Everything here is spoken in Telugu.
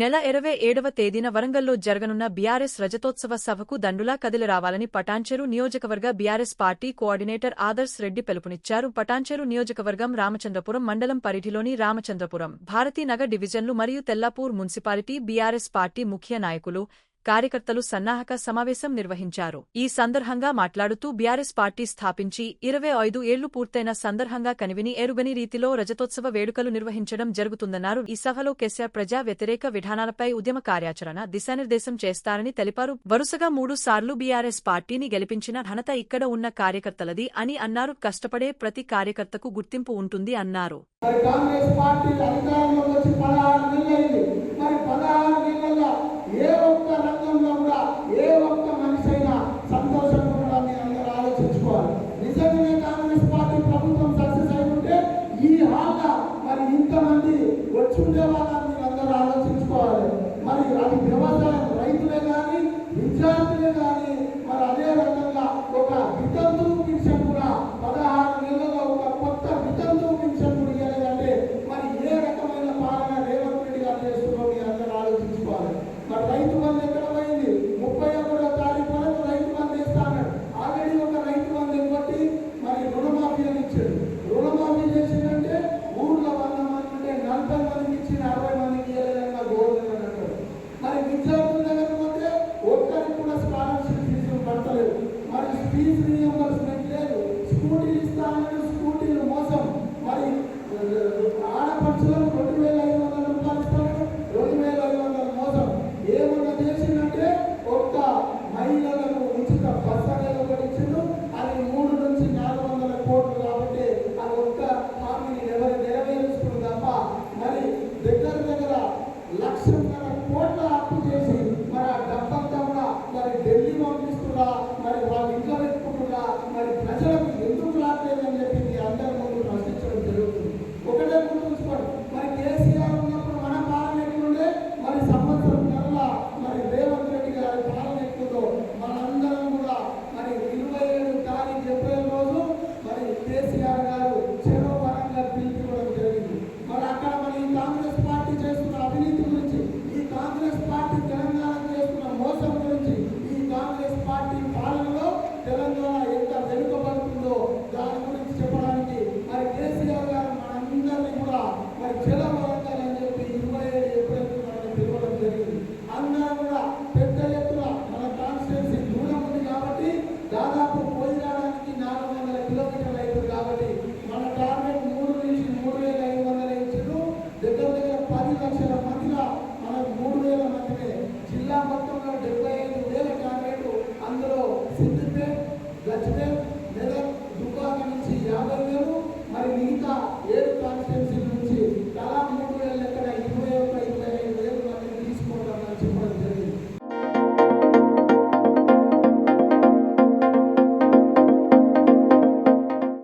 నెల ఇరవై ఏడవ తేదీన వరంగల్లో జరగనున్న బీఆర్ఎస్ రజతోత్సవ సభకు దండులా కదిలిరావాలని పటాన్చెరు నియోజకవర్గ BRS party coordinator Adarsh Reddy పిలుపునిచ్చారు. పటాన్చెరు నియోజకవర్గం రామచంద్రపురం మండలం పరిధిలోని రామచంద్రపురం. భారతీనగర్ డివిజన్లు మరియు తెల్లాపూర్ మున్సిపాలిటీ బీఆర్ఎస్ పార్టీ ముఖ్య నాయకులు కార్యకర్తలు సన్నాహక సమావేశం నిర్వహించారు. ఈ సందర్భంగా మాట్లాడుతూ బీఆర్ఎస్ పార్టీ స్థాపించి ఇరవై ఐదు ఏళ్ళు పూర్తయిన సందర్భంగా కనివిని ఎరుగని రీతిలో రజతోత్సవ వేడుకలు నిర్వహించడం జరుగుతుందన్నారు. ఈ సభలో కెసిఆర్ ప్రజా వ్యతిరేక విధానాలపై ఉద్యమ కార్యాచరణ దిశానిర్దేశం చేస్తారని తెలిపారు. వరుసగా మూడు సార్లు బీఆర్ఎస్ పార్టీని గెలిపించిన ఘనత ఇక్కడ ఉన్న కార్యకర్తలది అని అన్నారు. కష్టపడే ప్రతి కార్యకర్తకు గుర్తింపు ఉంటుంది అన్నారు. కాంగ్రెస్ పార్టీ అధికారంలోకి వచ్చి తెచ్చుకోవాలి నిజంగానే కాంగ్రెస్ పార్టీ ప్రభుత్వం సక్సెస్ అయి ఉంటే ఈ హాక మరి ఇంతమంది వచ్చి ఉండేవాళ్ళ ఫీజు రీఎంబర్స్మెంట్ లేదు స్కూటీలు ఇస్తామని స్కూటీలు మోసం మరి ఆడపడుచులకు రెండు వేల ఐదు వందల రూపాయలు ఇస్తాడు రెండు వేల ఐదు వందల మోసం ఏమన్నా చేసిందంటే ఒక్క మహిళలకు ఉచిత బస్ అనేది ఒకటి ఇచ్చిండు అది మూడు నుంచి నాలుగు వందల కోట్లు కాబట్టి అది ఒక్క హామీని ఎవరు నెరవేర్చుకుని తప్ప మరి దగ్గర దగ్గర లక్షన్నర కోట్ల అప్పు చేసి మరి ఆ డబ్బంతా కూడా మరి ఢిల్లీ పంపిస్తున్నా మరి ఆంధ్ర కూడా పెద్ద ఎత్తున మన కాన్స్టిట్యున్సీ దూరం ఉంది కాబట్టి దాదాపు పోయిరాడానికి నాలుగు వందల కిలోమీటర్లు అవుతుంది కాబట్టి మన టార్గెట్ మూడు నుంచి మూడు వేల ఐదు వందల ఇచ్చిండ్రు దగ్గర దగ్గర పది లక్షల మందిగా మనకు మూడు వేల మందినే. జిల్లా మొత్తంలో డెబ్బై ఐదు వేల టార్గెట్ అందులో సిద్దిపేట